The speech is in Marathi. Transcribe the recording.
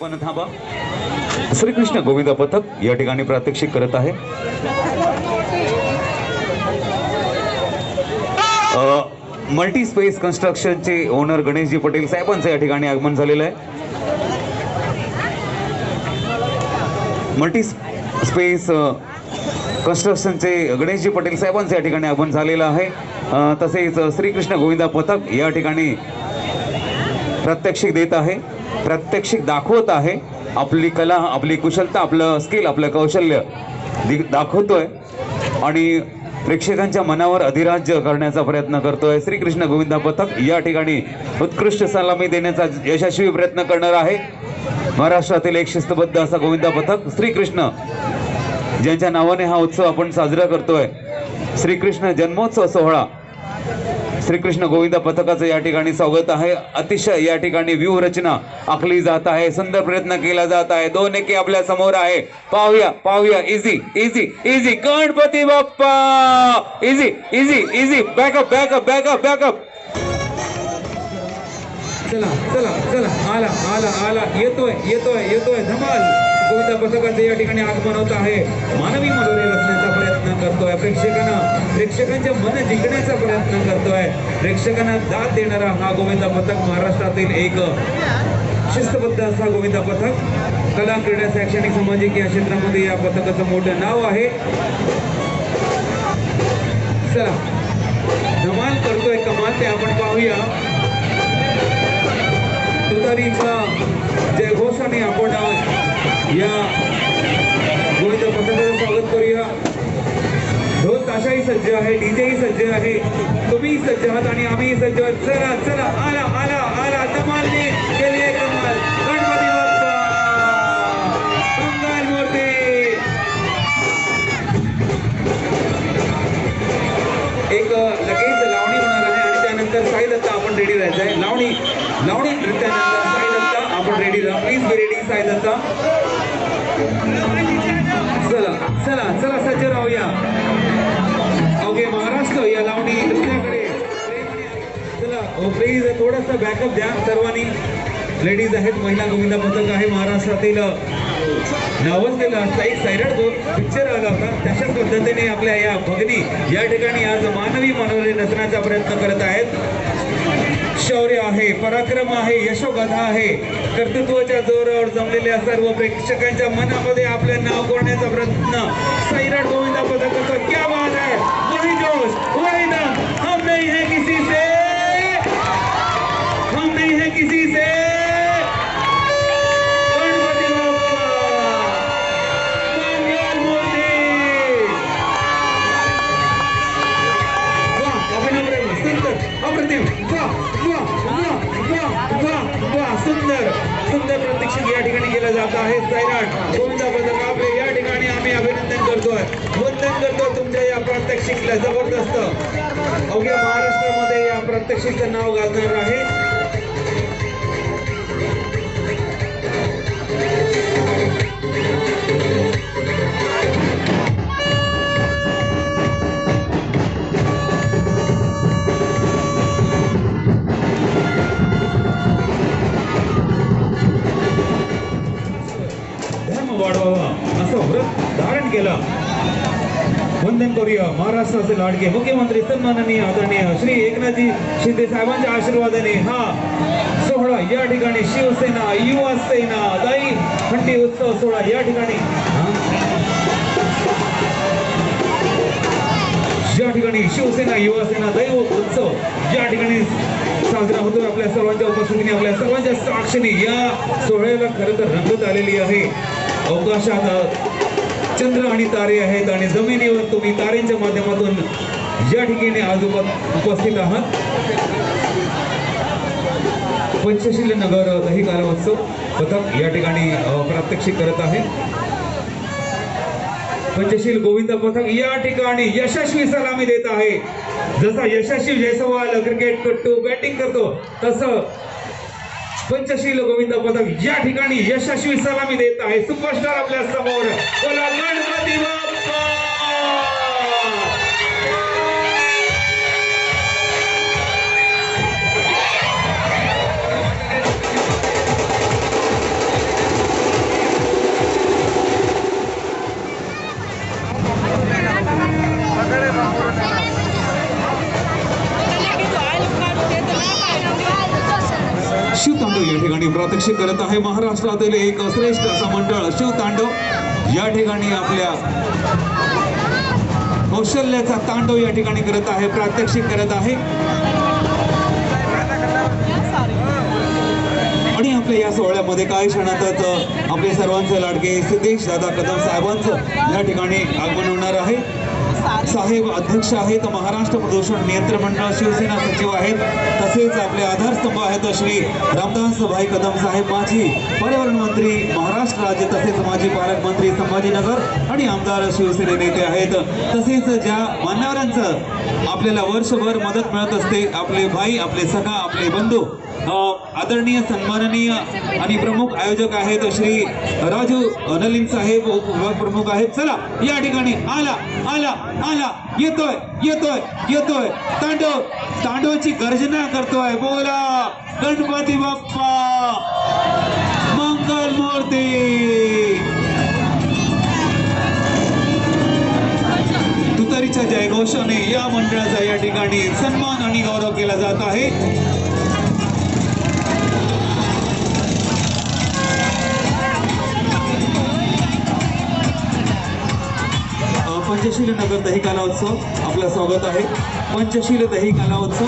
आपण थांबा. श्रीकृष्ण गोविंद पथक या ठिकाणी प्रात्यक्षिक करत आहे. मल्टी स्पेस कन्स्ट्रक्शनचे ओनर गणेशजी पटेल साहेबांचं या ठिकाणी आगमन झालेलं आहे. मल्टी स्पेस कन्स्ट्रक्शनचे गणेशजी पटेल साहेबांचं या ठिकाणी आगमन झालेलं आहे. तसेच श्रीकृष्ण गोविंदा पथक या ठिकाणी प्रात्यक्षिक देत आहे. प्रात्यक्षिक दाखवत आहे. आपली कला आपली कुशलता आपलं स्किल आपलं कौशल्य दि- दाखवतोय. आणि प्रेक्षकांच्या मनावर अधिराज्य करण्याचा प्रयत्न करतोय. श्रीकृष्ण गोविंदा पथक या ठिकाणी उत्कृष्ट सलामी देण्याचा यशस्वी प्रयत्न करणार आहे. महाराष्ट्रातील एक शिस्तबद्ध असा गोविंदा पथक श्रीकृष्ण ज्यांच्या नावाने हा उत्सव आपण साजरा करतोय. श्रीकृष्ण जन्मोत्सव सोहळा. श्रीकृष्ण गोविंद पथकाचं या ठिकाणी स्वागत आहे. अतिशय या ठिकाणी व्यूहरचना आखली जात आहे. सुंदर प्रयत्न केला जात आहे. दोन एके आपल्यासमोर आहे. पाहूया पाहूया. Easy easy easy Ganpati Bappa! Easy easy easy backup backup backup backup चला चला चला. आला आला आला. येतोय येतोय येतोय. धमाल. गोविंदा पथकाचं या ठिकाणी आगमन होत आहे. मानवी मनोरे रचण्याचा करतोय. प्रेक्षकांना प्रेक्षकांचे मन जिंकण्याचा प्रयत्न करतोय. प्रेक्षकांना दाद देणारा हा गोविंदा पथक महाराष्ट्रातील एक शिस्तबद्ध असा गोविंदा पथक. कला क्रीडा शैक्षणिक सामाजिक या क्षेत्रामध्ये या पथकाचं मोठं नाव आहे. चला. धमाल करतोय कमाल ते आपण पाहूया. तुतारीचा जयघोषाने आपण या गोविंदा पथकाचं ढोल सज्ज आहे डीजेही सज्ज आहे. तुम्ही सज्ज आहात आणि आम्ही सज्ज आहोत. चला चला आला आला आला. कमाल केली आहे कमाल. गणपती बाप्पा. मंगल मूर्ती. एक लगेच लावणी होणार आहे आणि त्यानंतर साई दत्ता आपण रेडी राहायचं आहे. लावणी लावणी नृत्यानंतर साई दत्ता आपण रेडी राहा. Please be ready Sai Datta. चला चला चला. प्लीज थोडंसं बॅकअप द्या सर्वांनी. लेडीज आहेत महिला गोविंदा पथक आहे महाराष्ट्रातील नावाजलेला असा एक सैराट पिक्चर आला होता. तशाच पद्धतीने आपल्या या भगिनी या ठिकाणी आज मानवी मनोरे नसण्याचा प्रयत्न करत आहेत. शौर्य आहे पराक्रम आहे यशोगाथा आहे. कर्तृत्वाच्या जोरावर जमलेल्या सर्व प्रेक्षकांच्या मनामध्ये आपले नाव कोरण्याचा प्रयत्न. सैराट गोविंदा पथकाचा क्या वाद आहे. वही जोश वही दम. सुंदर सुंदर प्रतीक्षित या ठिकाणी केलं जात आहे. सैराट गोविंदा पथक आपले या ठिकाणी आम्ही अभिनंदन करतोय. वंदन करतोय तुमच्या या प्रात्यक्षिकला. जबरदस्त. अवघ्या महाराष्ट्रामध्ये या प्रात्यक्षिकचं नाव गाजणार आहे. वाढवावा. असं व्रत धारण केलं. वंदन करूया. महाराष्ट्राचे लाडके मुख्यमंत्री सन्माननीय आदरणीय श्री एकनाथजी शिंदे साहेबांच्या आशीर्वादाने हा सोहळा या ठिकाणी शिवसेना युवा सेना दाई खंडी उत्सव सोहळा या ठिकाणी. या ठिकाणी शिवसेना युवा सेना दैव उत्सव या ठिकाणी साजरा होतोय. आपल्या सर्वांच्या उपस्थितीने आपल्या सर्वांच्या साक्षीने या सोहळ्याला खरं तर रंगत आलेली आहे. अवकाशात चंद्र आणि तारे आहेत आणि जमिनीवर तुम्ही तारेंच्या माध्यमातून या ठिकाणी आज उपस्थित आहात. पंचशील नगर दही कालोत्सव पथक या ठिकाणी प्रात्यक्षिक करत आहे. पंचशील गोविंद पथक या ठिकाणी यशस्वी सलामी देत आहे. जसा यशस्वी जयसवाल क्रिकेट कट्टू बॅटिंग करतो तसं पंचशील गोविंद पथक या ठिकाणी यशस्वी सलामी देत आहे. सुपरस्टार आपल्यासमोर. बोला गणपती शिवतांडव या ठिकाणी प्रात्यक्षिक करत आहे. महाराष्ट्रातील एक श्रेष्ठ असा मंडळ शिव तांडव या ठिकाणी आपल्या कौशल्याचा तांडव या ठिकाणी करत आहे प्रात्यक्षिक करत आहे. आणि आपल्या या सोहळ्यामध्ये काही क्षणातच आपले सर्वांचे लाडके सिद्धेश दादा कदम साहेबांचं या ठिकाणी आगमन होणार आहे. साहेब अध्यक्ष आहेत महाराष्ट्र प्रदूषण नियंत्रण मंडळ शिवसेना सचिव आहेत तसेच आपले आधारस्तंभ आहेत श्री रामदास भाई कदम साहेब माजी पर्यावरण मंत्री महाराष्ट्र राज्य तसेच माजी पालकमंत्री संभाजीनगर आणि आमदार शिवसेने नेते आहेत. तसेच ज्या मान्यवरांचं आपल्याला वर्षभर मदत मिळत असते आपले भाई आपले सखा आपले बंधू आदरणीय सन्माननीय आणि प्रमुख आयोजक आहेत श्री राजू नलिन साहेब उपविभाग प्रमुख आहेत. चला या ठिकाणी आला आला आला. येतोय येतोय येतोय. तांडव तांडवाची गर्जना करतोय. बोला गणपती बाप्पा. मंगल मूर्ती. तुतारीच्या जयघोषाने या मंडळाचा या ठिकाणी सन्मान आणि गौरव केला जात आहे. पंचशील नगर दही कला उत्सव आपलं स्वागत आहे. पंचशील दही कला उत्सव.